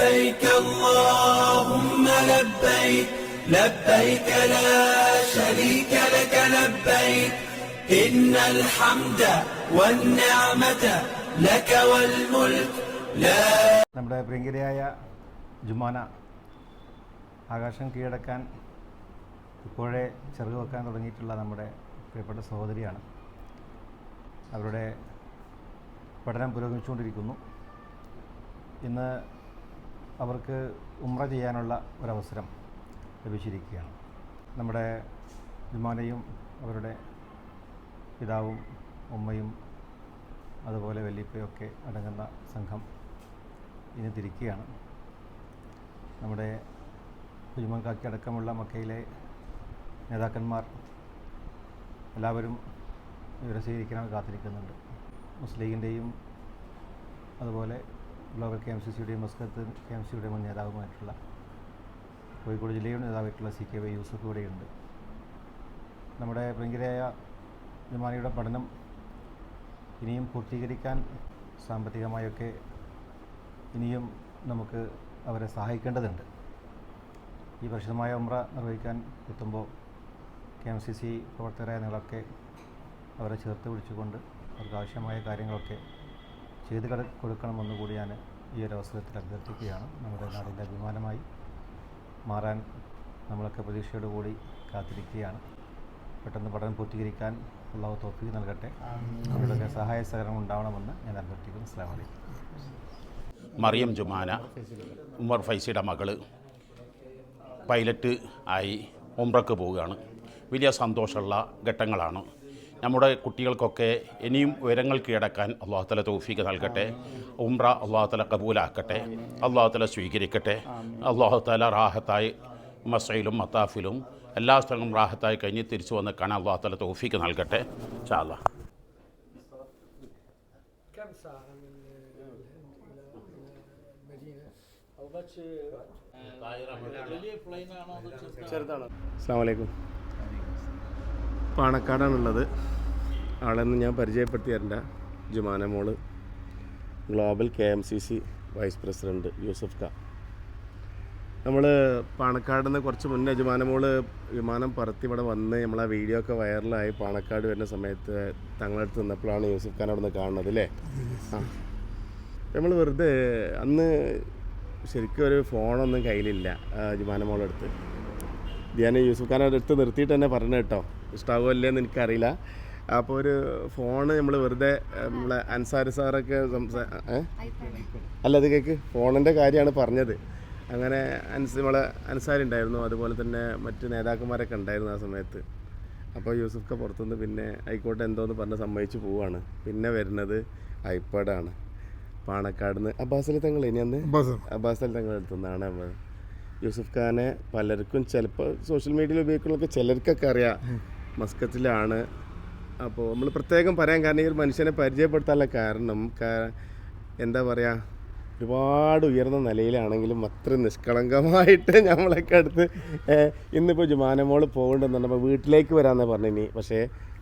لبيك اللهم لبيك لبيك لا شريك لك لبيك إن الحمد والنعمة لك والملك لا നമ്മുടെ പ്രിയങ്കരിയായ ജുമാന ആകാശം കീഴടക്കാൻ ഇപ്പോഴേ ചെറുക് വെക്കാൻ തുടങ്ങിയിട്ടുള്ള നമ്മുടെ പ്രിയപ്പെട്ട സഹോദരിയാണ് അവരുടെ പഠനം പുരോഗമിച്ചുകൊണ്ടിരിക്കുന്നു ഇന്ന് അവർക്ക് ഉമ്ര ചെയ്യാനുള്ള ഒരവസരം ലഭിച്ചിരിക്കുകയാണ്. നമ്മുടെ ജുമാനയും അവരുടെ പിതാവും ഉമ്മയും അതുപോലെ വല്യപ്പയൊക്കെ അടങ്ങുന്ന സംഘം ഇനി തിരിക്കുകയാണ്. നമ്മുടെ കുഞ്ഞുമൻ അടക്കമുള്ള മക്കയിലെ നേതാക്കന്മാർ എല്ലാവരും ഇവരെ സ്വീകരിക്കാൻ കാത്തിരിക്കുന്നുണ്ട്. മുസ്ലിം അതുപോലെ ഗ്ലോബൽ കെ എം സി സിയുടെ മസ്കത്ത് കെ എം സിയുടെ മുൻ നേതാവുമായിട്ടുള്ള കോഴിക്കോട് ജില്ലയുടെ നേതാവായിട്ടുള്ള സി കെ വൈ യൂസഫ് ഇവിടെയുണ്ട് നമ്മുടെ പ്രിയങ്കരായ ജുമാനിയുടെ പഠനം ഇനിയും പൂർത്തീകരിക്കാൻ സാമ്പത്തികമായൊക്കെ ഇനിയും നമുക്ക് അവരെ സഹായിക്കേണ്ടതുണ്ട്. ഈ പരിശുദ്ധമായ ഉമ്ര നിർവഹിക്കാൻ എത്തുമ്പോൾ കെ എം സി സി പ്രവർത്തകരായ നിങ്ങളൊക്കെ അവരെ ചേർത്ത് പിടിച്ചുകൊണ്ട് അവർക്ക് ആവശ്യമായ കാര്യങ്ങളൊക്കെ ചെയ്തു കട കൊടുക്കണമെന്ന് കൂടി ഞാൻ ഈ ഒരു അവസരത്തിൽ അഭ്യർത്ഥിക്കുകയാണ്. നമ്മുടെ നാടിന്റെ അഭിമാനമായി മാറാൻ നമ്മളൊക്കെ പ്രതീക്ഷയോടുകൂടി കാത്തിരിക്കുകയാണ്. പെട്ടെന്ന് പഠനം പൂർത്തീകരിക്കാൻ അള്ളാഹു തോഫീക്ക് നൽകട്ടെ. അവരുടെയൊക്കെ സഹായ സഹകരണം ഉണ്ടാവണമെന്ന് ഞാൻ അഭ്യർത്ഥിക്കുന്നു. വലൈക്കും മറിയം ജുമാന ഉമർ ഫൈസിയുടെ മകൾ പൈലറ്റ് ആയി ഉംറക്ക് പോവുകയാണ്. വലിയ സന്തോഷമുള്ള ഘട്ടങ്ങളാണ്. നമ്മുടെ കുട്ടികൾക്കൊക്കെ ഇനിയും ഉയരങ്ങൾ കീഴടക്കാൻ അള്ളാഹുത്തല തോഫീക്ക് നൽകട്ടെ. ഉംറ അള്ളാഹുത്തല കബൂലാക്കട്ടെ. അള്ളാഹുത്തല സ്വീകരിക്കട്ടെ. അള്ളാഹുത്തല റാഹത്തായി മസയിലും മത്താഫിലും എല്ലാ സ്ഥലങ്ങളും റാഹത്തായി കഴിഞ്ഞ് തിരിച്ചു വന്ന് കാണാൻ അള്ളാഹുത്തല തോഫീക്ക് നൽകട്ടെ. ചാല അസ്സാം വലൈക്കും പാണക്കാടാണുള്ളത്. ആളെന്ന് ഞാൻ പരിചയപ്പെടുത്തി തരണ്ട ജുമാന മോൾ. Global K M C C vice president Yusuf ഖാ നമ്മൾ പാണക്കാട് നിന്ന് കുറച്ച് മുന്നേ ജുമാന മോൾ വിമാനം പറത്തി ഇവിടെ വന്ന് നമ്മളെ വീഡിയോ ഒക്കെ വൈറലായി പാണക്കാട് വരുന്ന സമയത്ത് തങ്ങളടുത്ത് നിന്നപ്പോഴാണ് യൂസഫ് ഖാൻ അവിടെ നിന്ന് കാണുന്നത് അല്ലേ? ആ. നമ്മൾ വെറുതെ അന്ന് ശരിക്കും ഒരു ഫോണൊന്നും കയ്യിലില്ല ജുമാന മോളെടുത്ത്. ധ്യാന യൂസഫ് യൂസുഫ് അവിടെ അടുത്ത് നിർത്തിയിട്ട് തന്നെ പറഞ്ഞു കേട്ടോ. ഇഷ്ടാവുമല്ലേ എന്ന് എനിക്കറിയില്ല. അപ്പോൾ ഒരു ഫോണ് നമ്മൾ വെറുതെ നമ്മളെ അൻസാരി സാറൊക്കെ സംസാ അല്ല അത് കേക്ക്. ഫോണിന്റെ കാര്യമാണ് പറഞ്ഞത്. അങ്ങനെ അൻസ് നമ്മളെ അൻസാരി ഉണ്ടായിരുന്നു. അതുപോലെ തന്നെ മറ്റ് നേതാക്കന്മാരൊക്കെ ഉണ്ടായിരുന്നു ആ സമയത്ത്. അപ്പോൾ യൂസുഫ് ഖാൻ പുറത്തുനിന്ന് പിന്നെ ആയിക്കോട്ടെ എന്തോന്ന് പറഞ്ഞ് സമ്മതിച്ച് പോവാണ്. പിന്നെ വരുന്നത് ഐപാഡാണ്. പാണക്കാട് നിന്ന് അബ്ബാസിലെ തങ്ങൾ ഇനി അന്ന്? അബ്ബാസിലെ തങ്ങൾ എടുത്തുനിന്നാണ് നമ്മൾ യൂസുഫ് ഖാനെ പലർക്കും ചിലപ്പോൾ സോഷ്യൽ മീഡിയയിൽ ഉപയോഗിക്കുന്നതൊക്കെ ചിലർക്കൊക്കെ അറിയാം. മസ്കത്തിലാണ് അപ്പോൾ നമ്മൾ പ്രത്യേകം പറയാൻ കാരണം ഈ ഒരു മനുഷ്യനെ പരിചയപ്പെടുത്താനുള്ള കാരണം എന്താ പറയുക ഒരുപാട് ഉയർന്ന നിലയിലാണെങ്കിലും അത്ര നിഷ്കളങ്കമായിട്ട് നമ്മളൊക്കെ അടുത്ത് ഇന്നിപ്പോൾ ജുമാനമോൾ പോകണ്ടെന്ന് പറഞ്ഞപ്പോൾ വീട്ടിലേക്ക് വരാമെന്നാണ് പറഞ്ഞിനി പക്ഷേ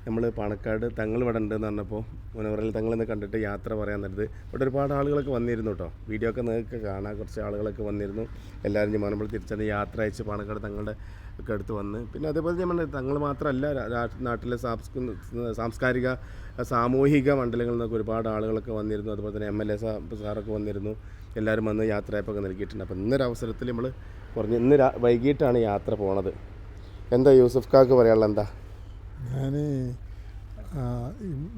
നമ്മൾ പാണക്കാട് തങ്ങൾ ഇവിടെ ഉണ്ടെന്ന് പറഞ്ഞപ്പോൾ മുനവറിൽ തങ്ങളിന്ന് കണ്ടിട്ട് യാത്ര പറയാൻ നേരത്ത് ഇവിടെ ഒരുപാട് ആളുകളൊക്കെ വന്നിരുന്നു കേട്ടോ വീഡിയോ ഒക്കെ നിങ്ങൾക്ക് കാണാം. കുറച്ച് ആളുകളൊക്കെ വന്നിരുന്നു. എല്ലാവരും ജുമാനമ്പോൾ തിരിച്ചറിഞ്ഞ് യാത്ര അയച്ച് പാണക്കാട് തങ്ങളുടെ ഒക്കെ അടുത്ത് വന്ന്. പിന്നെ അതേപോലെ നമ്മൾ തങ്ങൾ മാത്രമല്ല നാട്ടിലെ സാംസ്കാരിക സാമൂഹിക മണ്ഡലങ്ങളിൽ നിന്നൊക്കെ ഒരുപാട് ആളുകളൊക്കെ വന്നിരുന്നു. അതുപോലെ തന്നെ എം എൽ എ സാറൊക്കെ വന്നിരുന്നു. എല്ലാവരും വന്ന് യാത്രയപ്പൊക്കെ നൽകിയിട്ടുണ്ട്. അപ്പോൾ ഇന്നൊരു അവസരത്തിൽ നമ്മൾ കുറഞ്ഞ് ഇന്ന് വൈകിട്ടാണ് യാത്ര പോണത്. എന്താ യൂസഫ് കാക്ക് പറയാനുള്ള എന്താ ഞാൻ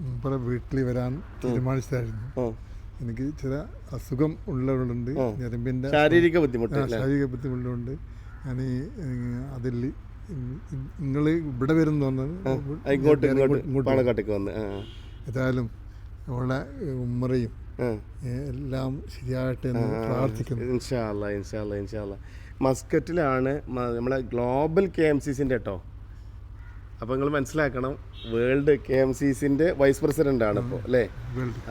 ഇവിടെ വീട്ടിൽ വരാൻ തീരുമാനിച്ചതായിരുന്നു. എനിക്ക് ചില അസുഖം ഉള്ളതുകൊണ്ട് ഞരമ്പിന്റെ ശാരീരിക ബുദ്ധിമുട്ട് ശാരീരിക ബുദ്ധിമുട്ടുണ്ട് ഞാൻ അതിൽ നിങ്ങൾ ഇവിടെ വരും തോന്നുന്നത് ആ, ഇങ്ങോട്ട് ഇങ്ങോട്ട് പാണക്കാട്ടേക്ക് വന്ന്. ആ ഏതായാലും ഉള്ള ഉമ്മറയും എല്ലാം ശരിയായിട്ട് പ്രാർത്ഥിക്കുന്നു. മസ്കറ്റിലാണ് നമ്മളെ ഗ്ലോബൽ കെ എം സി സിന്റെ കേട്ടോ അപ്പോൾ നിങ്ങൾ മനസ്സിലാക്കണം വേൾഡ് കെ എം സി സിന്റെ വൈസ് പ്രസിഡന്റ് ആണ് ഇപ്പോൾ അല്ലേ?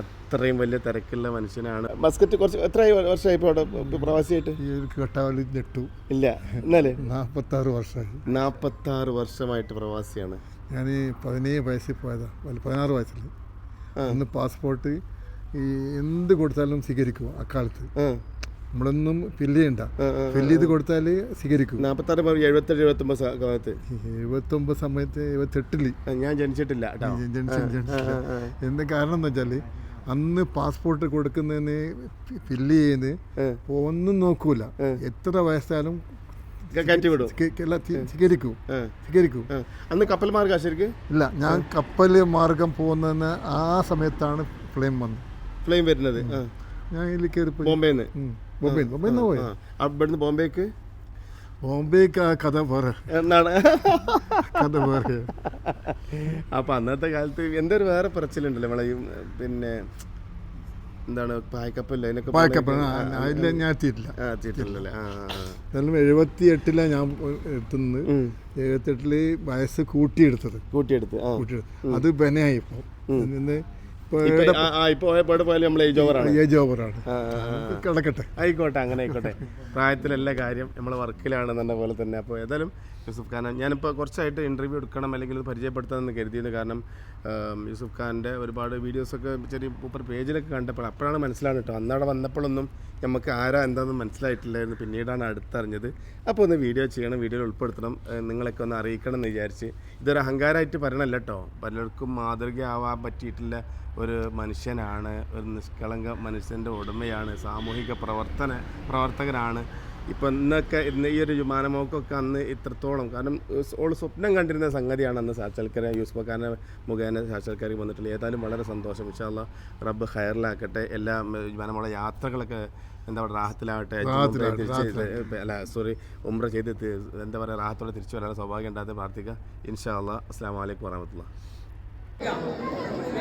അത്രയും വലിയ തിരക്കുള്ള മനുഷ്യനാണ്. മസ്കറ്റ് കുറച്ച് എത്ര വർഷമായി ഇപ്പോൾ അവിടെ പ്രവാസിയായിട്ട്? ഈ കട്ടാവലി ഞെട്ടു. ഇല്ല. എന്നാലേ? നാൽപ്പത്താറ് വർഷമായി നാൽപ്പത്താറ് വർഷമായിട്ട് പ്രവാസിയാണ്. ഞാൻ പതിനേഴ് വയസ്സിൽ പോയതാണ് പതിനാറ് വയസ്സിൽ അന്ന് പാസ്പോർട്ട് ഈ എന്ത് കൊടുത്താലും സ്വീകരിക്കും അക്കാലത്ത്. നമ്മളൊന്നും ഫില്ല് ചെയ്യണ്ട. ഫില്ല് ചെയ്ത് കൊടുത്താൽ സ്വീകരിക്കും. നാൽപ്പത്താറ് എഴുപത്തൊമ്പത് സ- കാലത്ത്. എഴുപത്തൊമ്പത് സമയത്ത് എഴുപത്തെട്ടിൽ. ഞാൻ ജനിച്ചിട്ടില്ല എന്ത് കാരണം എന്ന് വെച്ചാൽ അന്ന് പാസ്പോർട്ട് കൊടുക്കുന്നതിന് ഫില്ല് ചെയ്യുന്നത് ഒന്നും നോക്കൂല. എത്ര വയസ്സായാലും സ്വീകരിക്കും. സ്വീകരിക്കും. അന്ന് കപ്പൽ മാർഗം ശരിക്ക്? ഇല്ല ഞാൻ കപ്പൽ മാർഗം പോകുന്നതിന് ആ സമയത്താണ് ഫ്ലെയിം വന്നത്. ഫ്ലെയിം വരുന്നത്. ഞാൻ ഇതിൽ കയറി ബോംബെന്ന്. ബോംബെ ബോംബെ എന്നാ പോയി അവിടുന്ന് ബോംബേക്ക്? ബോംബേക്ക് ആ കഥ പറ എന്നാണ്? കഥ പറ അപ്പൊ അന്നത്തെ കാലത്ത് എന്തൊരു വേറെ പറച്ചിലുണ്ടല്ലോ നമ്മളെ പിന്നെ എന്താണ് പായക്കപ്പല്ലേ? അതിനൊക്കെ പായക്കപ്പ പറയുന്നത്? അതിൽ ഞാൻ എത്തിയിട്ടില്ല. എത്തിയിട്ടില്ലല്ലേ. എന്നാലും എഴുപത്തി എട്ടിലാണ് ഞാൻ എത്തുന്നത്. എഴുപത്തി എട്ടിൽ വയസ്സ് കൂട്ടിയെടുത്തത്. കൂട്ടിയെടുത്ത് അത് ബനയായി ഇപ്പം. നിന്ന് കിടക്കട്ടെ. ആയിക്കോട്ടെ അങ്ങനെ ആയിക്കോട്ടെ. പ്രായത്തിലല്ല കാര്യം. നമ്മൾ വർക്കിലാണെന്ന പോലെ തന്നെ. അപ്പോൾ ഏതായാലും യൂസുഫ് ഖാൻ ഞാനിപ്പോൾ കുറച്ചായിട്ട് ഇന്റർവ്യൂ എടുക്കണം അല്ലെങ്കിൽ ഇത് പരിചയപ്പെടുത്താമെന്ന് കരുതിയത് കാരണം യൂസുഫ് ഖാന്റെ ഒരുപാട് വീഡിയോസൊക്കെ ചെറിയ സൂപ്പർ പേജിലൊക്കെ കണ്ടപ്പോൾ അപ്പോഴാണ് മനസ്സിലാണ് കേട്ടോ. അന്നവിടെ വന്നപ്പോഴൊന്നും നമുക്ക് ആരാ എന്താണെന്ന് മനസ്സിലായിട്ടില്ലായിരുന്നു. പിന്നീടാണ് അടുത്തറിഞ്ഞത്. അപ്പോൾ ഒന്ന് വീഡിയോ ചെയ്യണം വീഡിയോയിൽ ഉൾപ്പെടുത്തണം നിങ്ങളൊക്കെ ഒന്ന് അറിയിക്കണം എന്ന് വിചാരിച്ച്. ഇതൊരു അഹങ്കാരമായിട്ട് പറയണല്ല കേട്ടോ. പലർക്കും മാതൃകയാവാൻ പറ്റിയിട്ടില്ല. ഒരു മനുഷ്യനാണ് ഒരു നിഷ്കളങ്ക മനുഷ്യന്റെ ഉടമയാണ് സാമൂഹിക പ്രവർത്തന പ്രവർത്തകനാണ്. ഇപ്പം ഇന്നൊക്കെ ഇന്ന് ഈ ഒരു വിമാനമോക്കൊക്കെ അന്ന് ഇത്രത്തോളം. കാരണം ഓൾ സ്വപ്നം കണ്ടിരുന്ന സംഗതിയാണ് അന്ന് സാക്ഷാത്കാര. യൂസ്ഫക്കാരനെ മുഖേന സാക്ഷാത്കാരി വന്നിട്ടുള്ളത്. ഏതായാലും വളരെ സന്തോഷം. വിശാല റബ്ബ് ഹയറിലാക്കട്ടെ എല്ലാ വിമാനമുള്ള യാത്രകളൊക്കെ എന്താ പറയുക റാഹത്തിലാവട്ടെ. അല്ല സോറി ഉമ്ര ചെയ്ത് എന്താ പറയുക റാഹത്തോടെ തിരിച്ചു വരാൻ സൗഭാഗ്യം ഉണ്ടാകാതെ പ്രാർത്ഥിക്കുക ഇൻഷാ അല്ലാ അസ്സാം വലൈക്കും വറഹമത്തുള്ള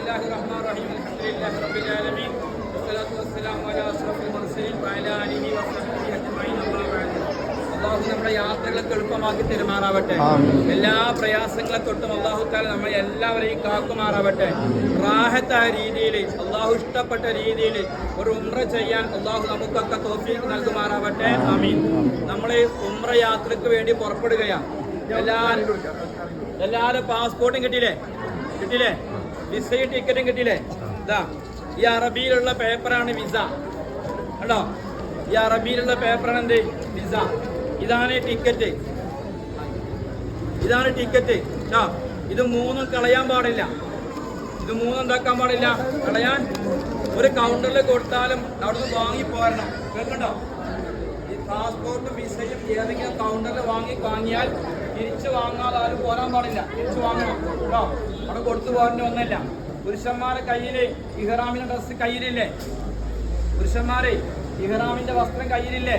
الله الرحمن الرحيم الحمد لله رب العالمين والصلاة والسلام على أشرف المرسلين وعلى آله وصحبه أجمعين أما بعد അള്ളാഹു നമ്മുടെ യാത്രകളൊക്കെ എളുപ്പമാക്കി തെരുമാറാവട്ടെ എല്ലാ പ്രയാസങ്ങളെ തൊട്ടും അള്ളാഹു താല നമ്മളെ എല്ലാവരെയും കാക്കുമാറാവട്ടെ റാഹത്തായ രീതിയിൽ അള്ളാഹു ഇഷ്ടപ്പെട്ട രീതിയിൽ ഒരു ഉമ്ര ചെയ്യാൻ അള്ളാഹു നമുക്കൊക്കെ തോഫീക്ക് നൽകുമാറാവട്ടെ ആമീൻ നമ്മൾ ഉമ്ര യാത്രയ്ക്ക് വേണ്ടി പുറപ്പെടുകയാണ് എല്ലാവരും എല്ലാവരും പാസ്പോർട്ടും കിട്ടിയില്ലേ കിട്ടിയില്ലേ വിസയും ടിക്കറ്റും കിട്ടിയില്ലേ? ഇതാ ഈ അറബിയിലുള്ള പേപ്പറാണ് വിസ. കേട്ടോ ഈ അറബിയിലുള്ള പേപ്പറാണ് എന്ത്? വിസ. ഇതാണ് ടിക്കറ്റ് ഇതാണ് ടിക്കറ്റ് കേട്ടോ ഇത് മൂന്നും കളയാൻ പാടില്ല. ഇത് മൂന്നും എന്താക്കാൻ പാടില്ല? കളയാൻ. ഒരു കൗണ്ടറിൽ കൊടുത്താലും അവിടുന്ന് വാങ്ങി പോരണം. കേൾക്കണ്ടോ? ഈ പാസ്പോർട്ടും വിസയും ഏതെങ്കിലും കൗണ്ടറിൽ വാങ്ങി വാങ്ങിയാൽ തിരിച്ചു വാങ്ങാതെ ആരും പോരാൻ പാടില്ല. തിരിച്ചു വാങ്ങണം. കേട്ടോ അവിടെ കൊടുത്തു പോകേണ്ട ഒന്നല്ല പുരുഷന്മാരെ കയ്യിൽ ഇഹ്റാമിന്റെ ഡ്രസ് കയ്യിലില്ലേ? പുരുഷന്മാരെ ഇഹ്റാമിന്റെ വസ്ത്രം കയ്യിലില്ലേ?